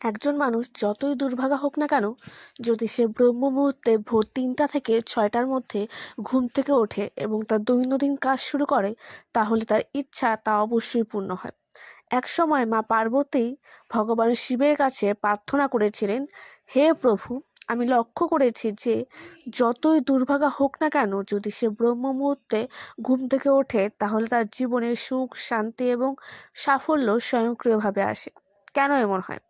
একজন মানুষ যতই দুর্ভাগা হোক না কেন, যদি সে ব্রহ্ম মুহূর্তে ভোর তিনটা থেকে ছয়টার মধ্যে ঘুম থেকে ওঠে এবং তার দৈনন্দিন কাজ শুরু করে, তাহলে তার ইচ্ছা তা অবশ্যই পূর্ণ হয়। এক সময় মা পার্বতী ভগবান শিবের কাছে প্রার্থনা করেছিলেন, হে প্রভু, আমি লক্ষ্য করেছি যে যতই দুর্ভাগা হোক না কেন, যদি সে ব্রহ্ম মুহূর্তে ঘুম থেকে ওঠে, তাহলে তার জীবনে সুখ, শান্তি এবং সাফল্য স্বয়ংক্রিয়ভাবে আসে। কেন এমন হয়?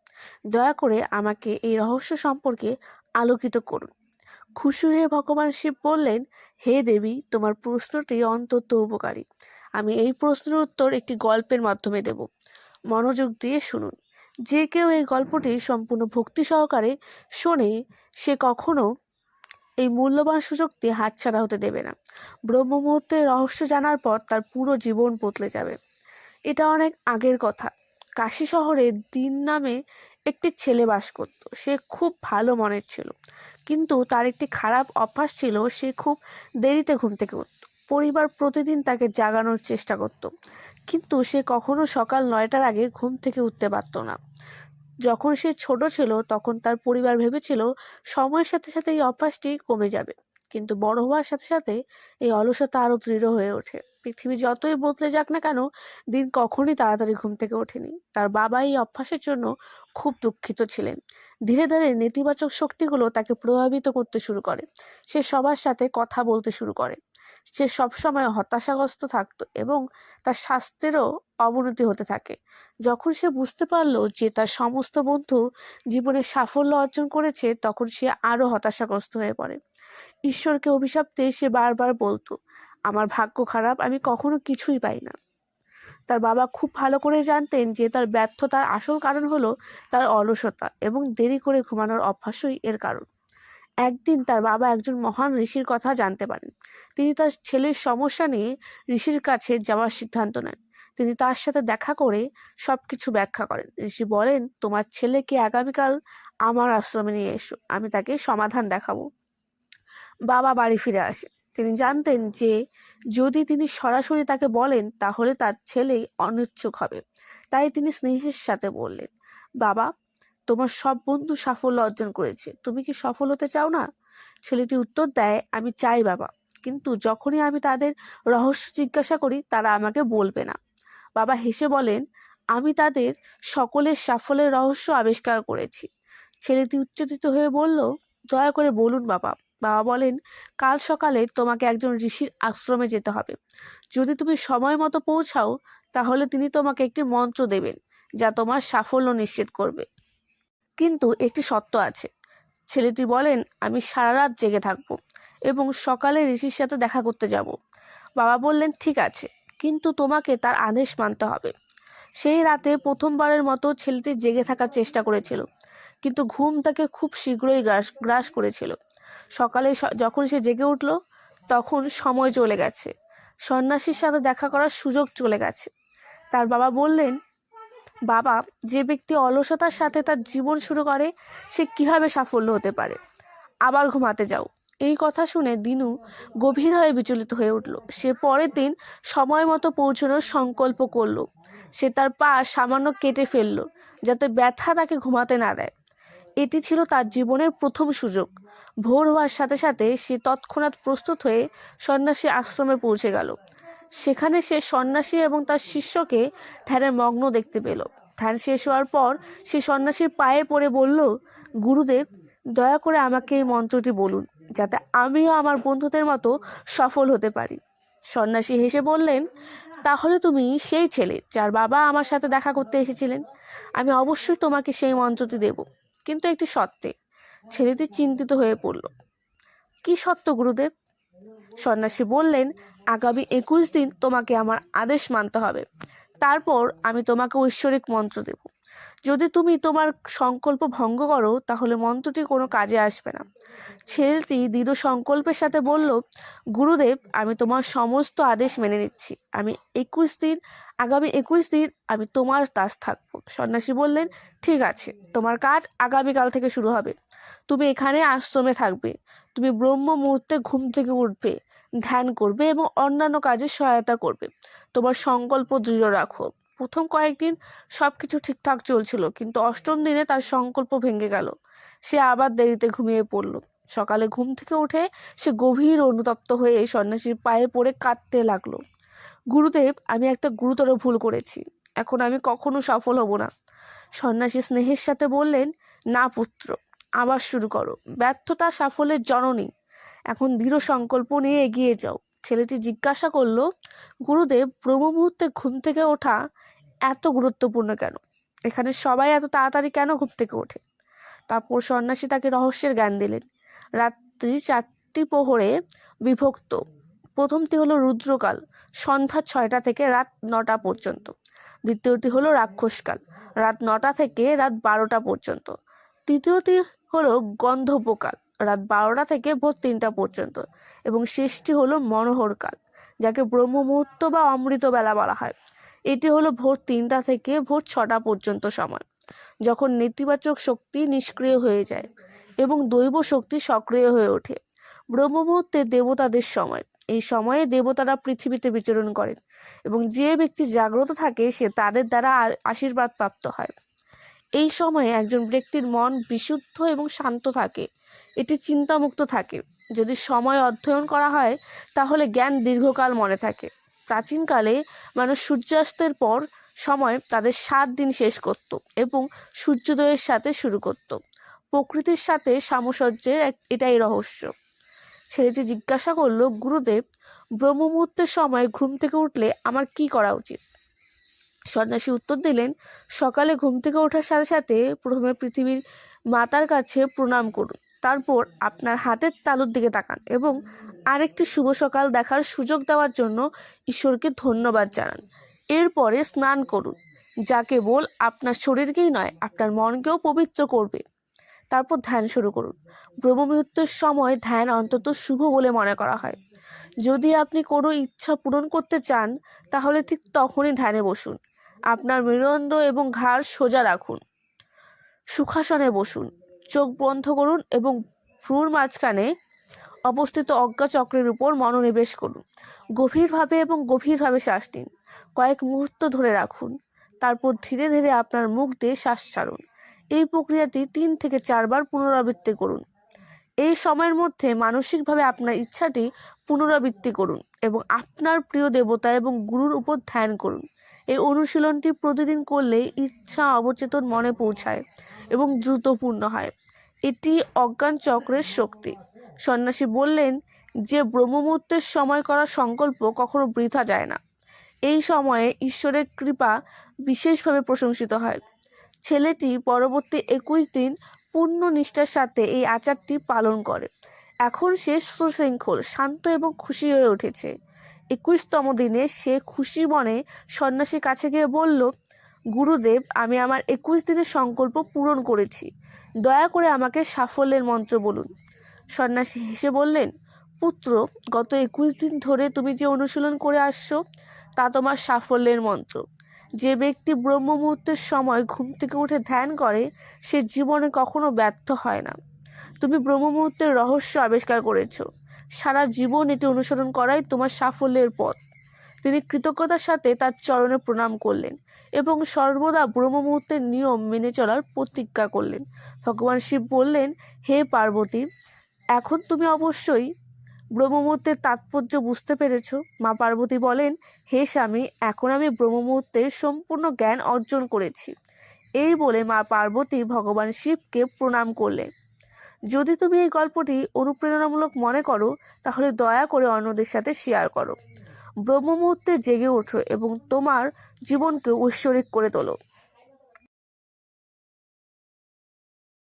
দয়া করে আমাকে এই রহস্য সম্পর্কে আলোকিত করুন। খুশি হয়ে ভগবান শিব বললেন, হে দেবী, তোমার প্রশ্নটি অন্তত উপকারী। আমি এই প্রশ্নের উত্তর একটি গল্পের মাধ্যমে দেব। মনোযোগ দিয়ে শুনুন। যে কেউ এই গল্পটি সম্পূর্ণ ভক্তি সহকারে শোনে, সে কখনো এই মূল্যবান সুযোগটি হাতছাড়া হতে দেবে না। ব্রহ্ম মুহূর্তে রহস্য জানার পর তার পুরো জীবন বদলে যাবে। এটা অনেক আগের কথা। কাশী শহরে দিন নামে একটি ছেলে বাস করত। সে খুব ভালো মনের ছিল। কিন্তু তার একটি খারাপ অভ্যাস ছিল, সে খুব দেরিতে ঘুম থেকে উঠত। পরিবার প্রতিদিন তাকে জাগানোর চেষ্টা করত। কিন্তু সে কখনো সকাল নয়টার আগে ঘুম থেকে উঠতে পারত না। যখন সে ছোট ছিল, তখন তার পরিবার ভেবেছিল, সময়ের সাথে সাথে এই অভ্যাসটি কমে যাবে। কিন্তু বড় হওয়ার সাথে সাথে এই অলসতা আরও দৃঢ় হয়ে ওঠে। পৃথিবী যতই বদলে যাক না কেন, দিন কখনই তাড়াতাড়ি ঘুম থেকে ওঠেনি। তার বাবা এই অভ্যাসের জন্য খুব দুঃখিত ছিলেন। ধীরে ধীরে নেতিবাচক শক্তিগুলো তাকে প্রভাবিত করতে শুরু করে। সে সবার সাথে কথা বলতে শুরু করে। সে সবসময় হতাশাগ্রস্ত থাকতো এবং তার স্বাস্থ্যেরও অবনতি হতে থাকে। যখন সে বুঝতে পারল যে তার সমস্ত বন্ধু জীবনে সাফল্য অর্জন করেছে, তখন সে আরও হতাশাগ্রস্ত হয়ে পড়ে। ঈশ্বরকে অভিশাপ দিয়ে সে বারবার বলতো আমার ভাগ্য খারাপ, আমি কখনো কিছুই পাই না। তার বাবা খুব ভালো করে জানতেন যে তার ব্যর্থতার আসল কারণ হলো তার অলসতা এবং দেরি করে ঘুমানোর অভ্যাসই এর কারণ। একদিন তার বাবা একজন মহান ঋষির কথা জানতে পারেন। তিনি তার ছেলের সমস্যা নিয়ে ঋষির কাছে যাওয়ার সিদ্ধান্ত নেন। তিনি তার সাথে দেখা করে সব কিছু ব্যাখ্যা করেন। ঋষি বলেন, তোমার ছেলেকে আগামীকাল আমার আশ্রমে নিয়ে এসো, আমি তাকে সমাধান দেখাবো। বাবা বাড়ি ফিরে আসে। তিনি জানতেন যে, যদি তিনি সরাসরি তাকে বলেন, তাহলে তার ছেলেই অনিচ্ছুক হবে। তাই তিনি স্নেহের সাথে বললেন, বাবা, তোমার সব বন্ধু সাফল্য অর্জন করেছে। তুমি কি সফল হতে চাও না? ছেলেটি উত্তর দেয়, আমি চাই, বাবা। কিন্তু যখনই আমি তাদের রহস্য জিজ্ঞাসা করি, তারা আমাকে বলবে না। বাবা হেসে বলেন, আমি তাদের সকলের সাফল্যের রহস্য আবিষ্কার করেছি। ছেলেটি উচ্চতিত হয়ে বলল, দয়া করে বলুন, বাবা বাবা বলেন, কাল সকালে তোমাকে একজন ঋষির আশ্রমে যেতে হবে। যদি তুমি সময় মতো পৌঁছাও, তাহলে তিনি তোমাকে একটি মন্ত্র দেবেন, যা তোমার সাফল্য নিশ্চিত করবে। কিন্তু একটি শর্ত আছে। ছেলেটি বলেন, আমি সারা রাত জেগে থাকব এবং সকালে ঋষির সাথে দেখা করতে যাব। বাবা বললেন, ঠিক আছে, কিন্তু তোমাকে তার আদেশ মানতে হবে। সেই রাতে প্রথমবারের মতো ছেলেটি জেগে থাকার চেষ্টা করেছিল, কিন্তু ঘুম তাকে খুব শীঘ্রই গ্রাস গ্রাস করেছিল। সকালে যখন সে জেগে উঠল, তখন সময় চলে গেছে। সন্ন্যাসীর সাথে দেখা করার সুযোগ চলে গেছে। তার বাবা বললেন, বাবা, যে ব্যক্তি অলসতার সাথে তার জীবন শুরু করে, সে কীভাবে সাফল্য হতে পারে? আবার ঘুমাতে যাও। এই কথা শুনে দিনু গভীর হয়ে বিচলিত হয়ে উঠল। সে পরের দিন সময় মতো পৌঁছানোর সংকল্প করল। সে তার পা সামান্য কেটে ফেলল, যাতে ব্যথা তাকে ঘুমাতে না দেয়। এটি ছিল তার জীবনের প্রথম সুযোগ। ভোর হওয়ার সাথে সাথে সে তৎক্ষণাৎ প্রস্তুত হয়ে সন্ন্যাসী আশ্রমে পৌঁছে গেল। সেখানে সে সন্ন্যাসী এবং তার শিষ্যকে ধ্যানে মগ্ন দেখতে পেল। ধ্যান শেষ হওয়ার পর সে সন্ন্যাসীর পায়ে পড়ে বলল, গুরুদেব, দয়া করে আমাকে এই মন্ত্রটি বলুন, যাতে আমিও আমার বন্ধুদের মতো সফল হতে পারি। সন্ন্যাসী হেসে বললেন, তাহলে তুমি সেই ছেলে যার বাবা আমার সাথে দেখা করতে এসেছিলেন। আমি অবশ্যই তোমাকে সেই মন্ত্রটি দেব, কিন্তু একটি শর্তে। ছেলেটি চিন্তিত হয়ে পড়ল। কি সত্য, গুরুদেব? সন্ন্যাসী বললেন, আগামী একুশ দিন তোমাকে আমার আদেশ মানতে হবে। তারপর আমি তোমাকে ঐশ্বরিক মন্ত্র দেব। যদি তুমি তোমার সংকল্প ভঙ্গ করো, তাহলে মন্ত্রটি কোনো কাজে আসবে না। ছেলেটি দৃঢ় সংকল্পের সাথে বলল, গুরুদেব, আমি তোমার সমস্ত আদেশ মেনে নিচ্ছি। আমি একুশ দিন, আগামী একুশ দিন আমি তোমার দাস থাকব। সন্ন্যাসী বললেন, ঠিক আছে, তোমার কাজ আগামীকাল থেকে শুরু হবে। তুমি এখানে আশ্রমে থাকবে। তুমি ব্রহ্ম মুহূর্তে ঘুম থেকে উঠবে, ধ্যান করবে এবং অন্যান্য কাজে সহায়তা করবে। তোমার সংকল্প দৃঢ় রাখো। প্রথম কয়েকদিন সব কিছু ঠিকঠাক চলছিল, কিন্তু অষ্টম দিনে তার সংকল্প ভেঙে গেল। সে আবার দেরিতে ঘুমিয়ে পড়ল। সকালে ঘুম থেকে উঠে সে গভীর অনুতপ্ত হয়ে সন্ন্যাসীর পায়ে পড়ে কাঁদতে লাগল। গুরুদেব, আমি একটা গুরুতর ভুল করেছি। এখন আমি কখনো সফল হব না। সন্ন্যাসী স্নেহের সাথে বললেন, না পুত্র, আবার শুরু করো। ব্যর্থতা সাফল্যের জননী। এখন দৃঢ় সংকল্প নিয়ে এগিয়ে যাও। ছেলেটি জিজ্ঞাসা করল, গুরুদেব ব্রহ্ম মুহূর্তে ঘুম থেকে ওঠা এত গুরুত্বপূর্ণ কেন? এখানে সবাই এত তাড়াতাড়ি কেন ঘুম থেকে ওঠে? তারপর সন্ন্যাসী তাকে রহস্যের জ্ঞান দিলেন। রাত্রি চারটি প্রহরে বিভক্ত। প্রথমটি হলো রুদ্রকাল, সন্ধ্যা ছয়টা থেকে রাত নটা পর্যন্ত। দ্বিতীয়টি হলো রাক্ষসকাল, রাত নটা থেকে রাত বারোটা পর্যন্ত। তৃতীয়টি হলো গন্ধব্যকাল রাত বারোটা থেকে ভোর তিনটা পর্যন্ত। এবং শেষটি হলো মনোহরকাল যাকে ব্রহ্ম মুহূর্ত বা অমৃত বেলা হয়। এটি হলো ভোর তিনটা থেকে ভোর ছটা পর্যন্ত সময়, যখন নেতিবাচক শক্তি নিষ্ক্রিয় হয়ে যায় এবং দৈব শক্তি সক্রিয় হয়ে ওঠে। ব্রহ্ম মুহূর্তে দেবতাদের সময়, এই সময়ে দেবতারা পৃথিবীতে বিচরণ করেন এবং যে ব্যক্তি জাগ্রত থাকে, সে তাদের দ্বারা আশীর্বাদ প্রাপ্ত হয়। এই সময়ে একজন ব্যক্তির মন বিশুদ্ধ এবং শান্ত থাকে এটি চিন্তামুক্ত থাকে। যদি সময় অধ্যয়ন করা হয়, তাহলে জ্ঞান দীর্ঘকাল মনে থাকে। প্রাচীনকালে মানুষ সূর্যাস্তের পর সময় তাদের সাত দিন শেষ করত এবং সূর্যোদয়ের সাথে শুরু করত। প্রকৃতির সাথে এক- এটাই রহস্য। ছেলেটি জিজ্ঞাসা করল, গুরুদেব ব্রহ্ম মুহূর্তের সময় ঘুম থেকে উঠলে আমার কি করা উচিত? সন্ন্যাসী উত্তর দিলেন, সকালে ঘুম থেকে ওঠার সাথে সাথে প্রথমে পৃথিবীর মাতার কাছে প্রণাম করুন। তারপর আপনার হাতের তালুর দিকে তাকান এবং আরেকটি শুভ সকাল দেখার সুযোগ দেওয়ার জন্য ঈশ্বরকে ধন্যবাদ জানান। এরপরে স্নান করুন, যা কেবল আপনার শরীরকেই নয়, আপনার মনকেও পবিত্র করবে। তারপর ধ্যান শুরু করুন। ব্রহ্ম মুহূর্তের সময় ধ্যান অন্তত শুভ বলে মনে করা হয়। যদি আপনি কোনো ইচ্ছা পূরণ করতে চান, তাহলে ঠিক তখনই ধ্যানে বসুন। আপনার মেরুদণ্ড এবং ঘাড় সোজা রাখুন। সুখাসনে বসুন। চোখ বন্ধ করুন এবং ভ্রুর মাঝখানে অবস্থিত অজ্ঞা চক্রের উপর মনোনিবেশ করুন। গভীরভাবে এবং গভীরভাবে শ্বাস নিন। কয়েক মুহূর্ত ধরে রাখুন। তারপর ধীরে ধীরে আপনার মুখ দিয়ে শ্বাস ছাড়ুন। এই প্রক্রিয়াটি তিন থেকে চারবার পুনরাবৃত্তি করুন। এই সময়ের মধ্যে মানসিকভাবে আপনার ইচ্ছাটি পুনরাবৃত্তি করুন এবং আপনার প্রিয় দেবতা এবং গুরুর উপর ধ্যান করুন। এই অনুশীলনটি প্রতিদিন করলে ইচ্ছা অবচেতন মনে পৌঁছায় এবং দ্রুত পূর্ণ হয়। এটি অজ্ঞান চক্রের শক্তি। সন্ন্যাসী বললেন, যে ব্রহ্মমূর্তের সময় করা সংকল্প কখনো বৃথা যায় না। এই সময়ে ঈশ্বরের কৃপা বিশেষভাবে প্রশংসিত হয়। ছেলেটি পরবর্তী একুশ দিন পূর্ণ নিষ্ঠার সাথে এই আচারটি পালন করে। এখন সে সুশৃঙ্খল শান্ত এবং খুশি হয়ে উঠেছে। একুশতম দিনে সে খুশি মনে সন্ন্যাসীর কাছে গিয়ে বলল, গুরুদেব, আমি আমার একুশ দিনের সংকল্প পূরণ করেছি। দয়া করে আমাকে সাফল্যের মন্ত্র বলুন। সন্ন্যাসী হেসে বললেন, পুত্র, গত একুশ দিন ধরে তুমি যে অনুশীলন করে আসছো, তা তোমার সাফল্যের মন্ত্র। যে ব্যক্তি ব্রহ্ম মুহূর্তের সময় ঘুম থেকে উঠে ধ্যান করে, সে জীবনে কখনো ব্যর্থ হয় না। তুমি ব্রহ্ম মুহূর্তের রহস্য আবিষ্কার করেছ। সারা জীবন এটি অনুসরণ করাই তোমার সাফল্যের পথ। তিনি কৃতজ্ঞতার সাথে তার চরণে প্রণাম করলেন এবং সর্বদা ব্রহ্ম মুহূর্তের নিয়ম মেনে চলার প্রতিজ্ঞা করলেন। ভগবান শিব বললেন, হে পার্বতী, এখন তুমি অবশ্যই ব্রহ্ম মুহূর্তের তাৎপর্য বুঝতে পেরেছ। মা পার্বতী বলেন, হে স্বামী, এখন আমি ব্রহ্ম মুহূর্তের সম্পূর্ণ জ্ঞান অর্জন করেছি। এই বলে মা পার্বতী ভগবান শিবকে প্রণাম করলেন। যদি তুমি এই গল্পটি অনুপ্রেরণামূলক মনে করো, তাহলে দয়া করে অন্যদের সাথে শেয়ার করো। ব্রহ্ম মুহূর্তে জেগে ওঠো এবং তোমার জীবনকে ঐশ্বরিক করে তোলো।